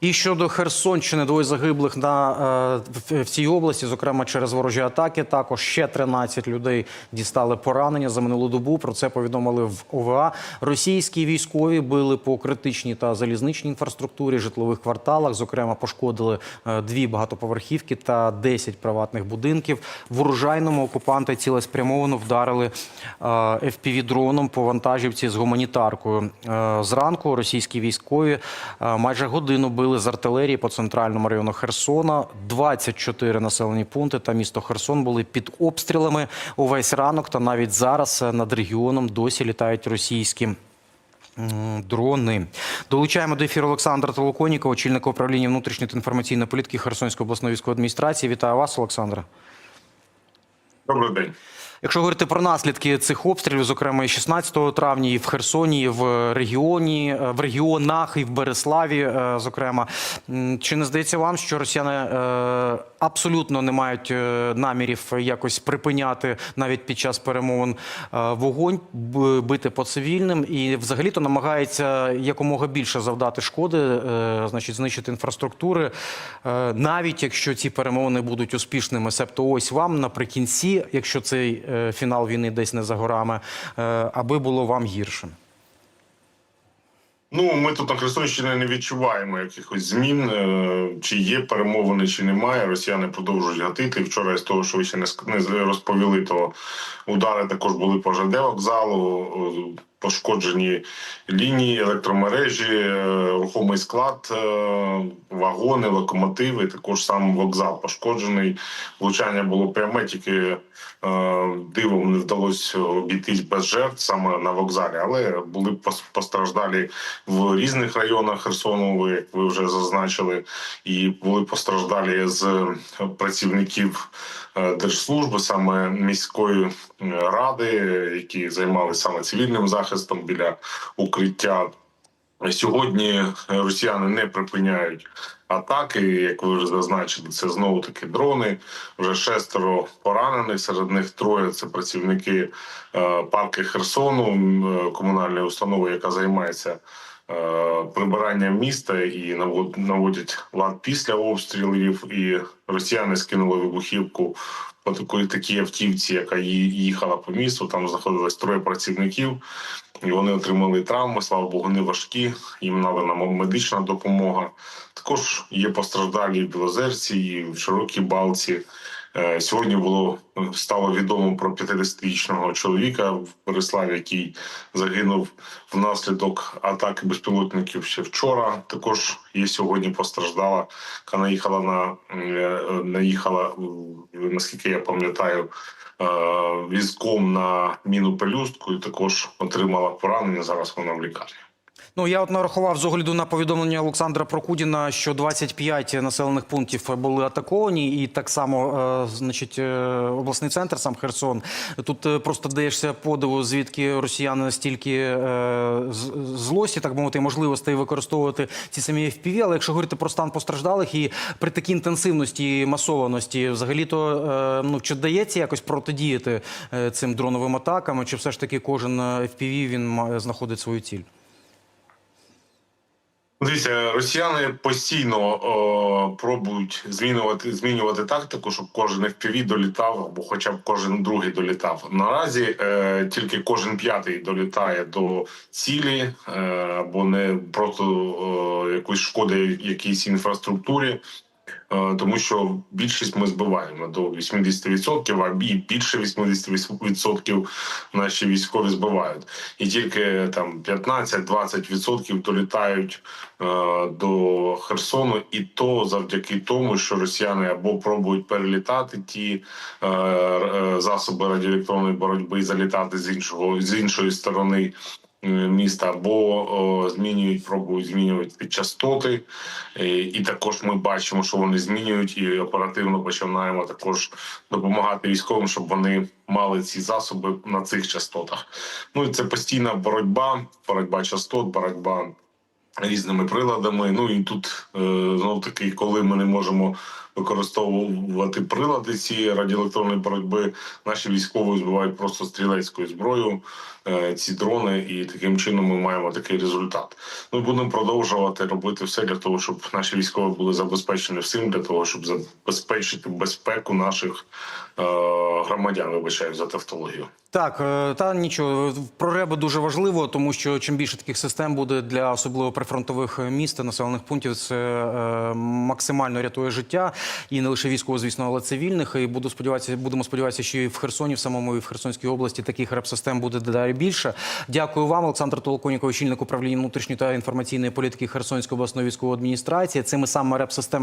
І щодо Херсонщини, двоє загиблих на е, в- цій області, зокрема через ворожі атаки. Також ще 13 людей дістали поранення за минулу добу. Про це повідомили в ОВА. Російські військові били по критичній та залізничній інфраструктурі, житлових кварталах. Зокрема, пошкодили е, дві багатоповерхівки та 10 приватних будинків. В урожайному окупанти цілеспрямовано вдарили FPV-дроном по вантажівці з гуманітаркою. Е, Зранку російські військові е, майже годину били з артилерії по центральному району Херсона. 24 населені пункти та місто Херсон були під обстрілами увесь ранок. Та навіть зараз е, над регіоном досі літають російські. Дрони долучаємо до ефіру Олександра Толоконікова, очільника управління внутрішньої та інформаційної політики Херсонської обласної військової адміністрації. Вітаю вас, Олександра. Добрий день. Якщо говорити про наслідки цих обстрілів, зокрема і 16 травня, і в Херсоні, і в регіоні, е, в регіонах, і в Береславі, е, зокрема, чи не здається вам, що росіяни е, абсолютно не мають намірів якось припиняти навіть під час перемовин вогонь, бити по цивільним, і взагалі-то намагається якомога більше завдати шкоди, значить, знищити інфраструктури, навіть якщо ці перемовини будуть успішними. Себто, ось вам наприкінці, якщо цей фінал війни десь не за горами, е, аби було вам гірше. Ну ми тут на Херсонщині не відчуваємо якихось змін. е, Чи є перемовини, чи немає. Росіяни продовжують гатити. Вчора з того, що ви ще не розповіли, то удари також були по ЖД вокзалу. Пошкоджені лінії, електромережі, е, рухомий склад, е, вагони, локомотиви. Також сам вокзал пошкоджений. Влучання було пряме, тільки е, дивом не вдалося обійтись без жертв саме на вокзалі, але були постраждалі в різних районах Херсону, як ви вже зазначили, і були постраждалі з працівників держслужби, саме міської ради, які займалися саме цивільним захистом біля укриття. Сьогодні росіяни не припиняють атаки. Як ви вже зазначили, це знову таки дрони. Вже шестеро поранених. Серед них троє це працівники е, парки Херсону, е, комунальної установи, яка займається е, прибиранням міста і наводять лад після обстрілів. І росіяни скинули вибухівку такої такій автівці, яка їхала по місту. Там знаходилось троє працівників. І вони отримали травми, слава Богу, не важкі. Їм надана медична допомога. Також є постраждалі в Білозерці, і в Широкій Балці. Е, Сьогодні було стало відомо про 50-річного чоловіка в Переславі, який загинув внаслідок атаки безпілотників ще вчора. Також є сьогодні постраждала, яка наїхала на е, наїхала, е, наскільки я пам'ятаю, е, візком на міну пелюстку і також отримала поранення. Зараз вона в лікарні. Ну я от нарахував з огляду на повідомлення Олександра Прокудіна, що 25 населених пунктів були атаковані, і так само, е, значить, е, обласний центр, сам Херсон. Тут е, просто даєшся подиву, звідки росіяни настільки злості, так мовити, можливостей використовувати ці самі FPV. Але якщо говорити про стан постраждалих і при такій інтенсивності і масованості, взагалі то ну чи вдається якось протидіяти цим дроновим атакам, чи все ж таки кожен FPV він знаходить свою ціль? Дивіться, росіяни постійно о, пробують змінювати змінювати тактику, щоб кожен FPV долітав, або хоча б кожен другий долітав. Наразі е, тільки кожен п'ятий долітає до цілі, е, або не просто е, якоїсь шкоди якійсь інфраструктурі. Е, Тому що більшість ми збиваємо до 80%, а більше 80% наші військові збивають, і тільки там 15-20% долітають е, до Херсону, і то завдяки тому, що росіяни або пробують перелітати ті е, засоби радіоелектронної боротьби і залітати з іншого з іншої сторони. Е, Міста або змінюють, пробують змінювати частоти, Е, і також ми бачимо, що вони змінюють і оперативно починаємо також допомагати військовим, щоб вони мали ці засоби на цих частотах. Ну і це постійна боротьба, боротьба частот, боротьба різними приладами. Ну і тут е, знов таки, коли ми не можемо використовувати прилади цієї радіоелектронної боротьби. Наші військові збивають просто стрілецькою зброєю е, ці дрони, і таким чином ми маємо такий результат. Ми будемо продовжувати робити все для того, щоб наші військові були забезпечені всім для того, щоб забезпечити безпеку наших е, громадян. Вибачаю за тавтологію. Так, е, та нічого, про реби дуже важливо, тому що чим більше таких систем буде для особливо прифронтових міст населених пунктів, це максимально рятує життя і не лише військово, звісно, але цивільних. І буду сподіватися, будемо сподіватися, що і в Херсоні, в самому і в Херсонській області таких реп-систем буде дедалі більше. Дякую вам, Олександр Толоконіков, очільник управління внутрішньої та інформаційної політики Херсонської обласної військової адміністрації. Цими саме реп-системами